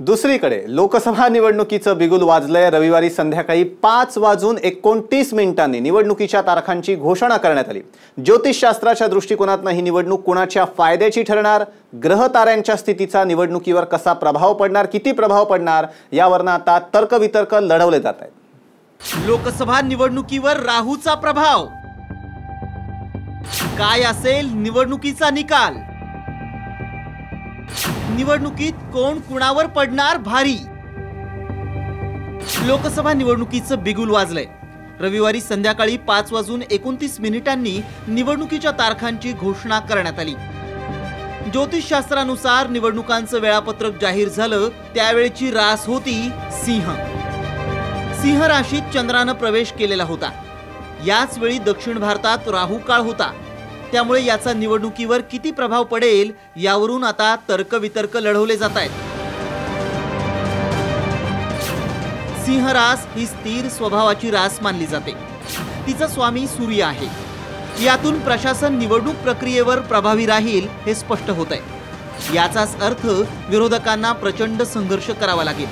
दुसरीकडे लोकसभा निवडणुकीचं बिगुल वाजलंय. रविवारी संध्याकाळी पाच वाजून एकोणतीस मिनिटांनी निवडणुकीच्या तारखांची घोषणा करण्यात आली. ज्योतिषशास्त्राच्या दृष्टिकोनातनं ही निवडणूक कुणाच्या फायद्याची ठरणार? ग्रह ताऱ्यांच्या स्थितीचा निवडणुकीवर कसा प्रभाव पडणार? किती प्रभाव पडणार? यावरनं आता तर्कवितर्क लढवले जात आहेत. लोकसभा निवडणुकीवर राहूचा प्रभाव. काय असेल निवडणुकीचा निकाल? निवडणुकीत कोण कुणावर पडणार भारी? लोकसभा निवडणुकीचं बिगुल वाजलंय. रविवारी संध्याकाळी पाच वाजून एकोणतीस मिनिटांनी निवडणुकीच्या तारखांची घोषणा करण्यात आली. ज्योतिषशास्त्रानुसार निवडणुकांचं वेळापत्रक जाहीर झालं त्यावेळेची रास होती सिंह. सिंह राशीत चंद्रानं प्रवेश केलेला होता. याच वेळी दक्षिण भारतात राहू काळ होता. त्यामुळे याचा निवडणुकीवर किती प्रभाव पडेल यावरून आता तर्कवितर्क लढवले जात आहेत. सिंह रास ही स्थिर स्वभावाची रास मानली जाते. तिचा स्वामी सूर्य आहे. यातून प्रशासन निवडणूक प्रक्रियेवर प्रभावी राहील हे स्पष्ट होत आहे. याचाच अर्थ विरोधकांना प्रचंड संघर्ष करावा लागेल.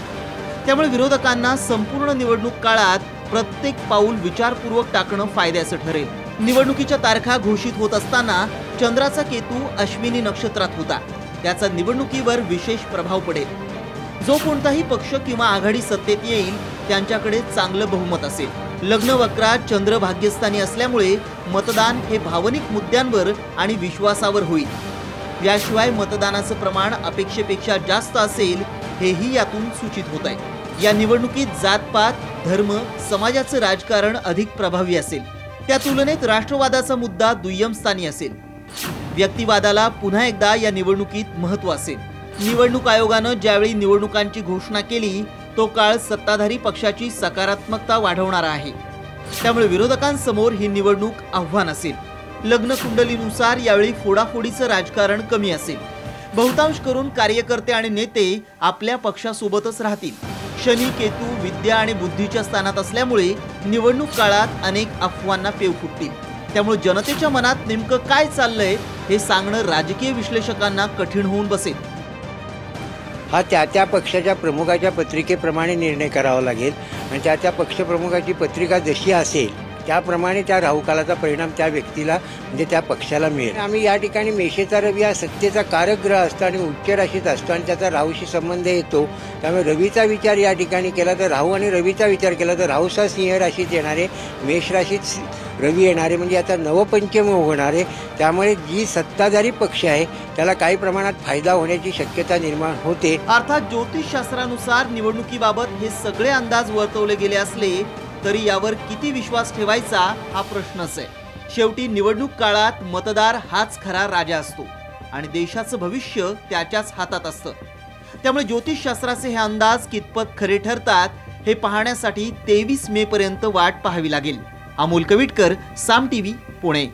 त्यामुळे विरोधकांना संपूर्ण निवडणूक काळात प्रत्येक पाऊल विचारपूर्वक टाकणं फायद्याचं ठरेल. निवडणुकीच्या तारखा घोषित होत असताना चंद्राचा केतू अश्विनी नक्षत्रात होता. त्याचा निवडणुकीवर विशेष प्रभाव पडेल. जो कोणताही पक्ष किंवा आघाडी सत्तेत येईल त्यांच्याकडे चांगलं बहुमत असेल. लग्न वक्रात चंद्र भाग्यस्थानी असल्यामुळे मतदान हे भावनिक मुद्द्यांवर आणि विश्वासावर होईल. याशिवाय मतदानाचं प्रमाण अपेक्षेपेक्षा जास्त असेल हेही यातून सूचित होत आहे. या निवडणुकीत जातपात धर्म समाजाचं राजकारण अधिक प्रभावी असेल. त्या तुलनेत राष्ट्रवादाचा मुद्दा दुय्यम स्थानी असेल. व्यक्तिवादाला पुन्हा एकदा या निवडणुकीत महत्त्व असेल. निवडणूक आयोगानं ज्यावेळी निवडणुकांची घोषणा केली तो काळ सत्ताधारी पक्षाची सकारात्मकता वाढवणारा आहे. त्यामुळे विरोधकांसमोर ही निवडणूक आव्हान असेल. लग्न कुंडलीनुसार यावेळी फोडाफोडीचं राजकारण कमी असेल. बहुतांश करून कार्यकर्ते आणि नेते आपल्या पक्षासोबतच राहतील. शनी केतू विद्या आणि बुद्धीच्या स्थानात असल्यामुळे निवडणूक काळात अनेक अफवांना पेव फुटतील. त्यामुळे जनतेच्या मनात नेमकं काय चाललंय हे सांगणं राजकीय विश्लेषकांना कठीण होऊन बसेल. हा त्या त्या पक्षाच्या प्रमुखाच्या पत्रिकेप्रमाणे निर्णय करावा लागेल आणि त्या त्या पक्षप्रमुखाची पत्रिका जशी असेल त्याप्रमाणे त्या राहुकालाचा परिणाम त्या व्यक्तीला म्हणजे त्या पक्षाला मिळेल. आम्ही या ठिकाणी मेषेचा रवी हा सत्तेचा कारक ग्रह असतो आणि उच्च राशीत असतो आणि त्याचा राहूशी संबंध येतो. त्यामुळे रवीचा विचार या ठिकाणी केला तर राहू आणि रवीचा विचार केला तर राहूचा सिंह राशीत येणारे मेष राशीत रवी येणारे म्हणजे आता नवपंचम होणारे. त्यामुळे जी सत्ताधारी पक्ष आहे त्याला काही प्रमाणात फायदा होण्याची शक्यता निर्माण होते. अर्थात ज्योतिषशास्त्रानुसार निवडणुकीबाबत हे सगळे अंदाज वर्तवले गेले असले तरी यावर किती विश्वास ठेवायचा हा प्रश्नच आहे. शेवटी निवडणूक काळात मतदार हाच खरा राजा असतो आणि देशाचं भविष्य त्याच्याच हातात असतं. त्यामुळे ज्योतिषशास्त्राचे हे अंदाज कितपत खरे ठरतात हे पाहण्यासाठी तेवीस मे पर्यंत वाट पाहावी लागेल. अमोल कविटकर साम टीव्ही पुणे.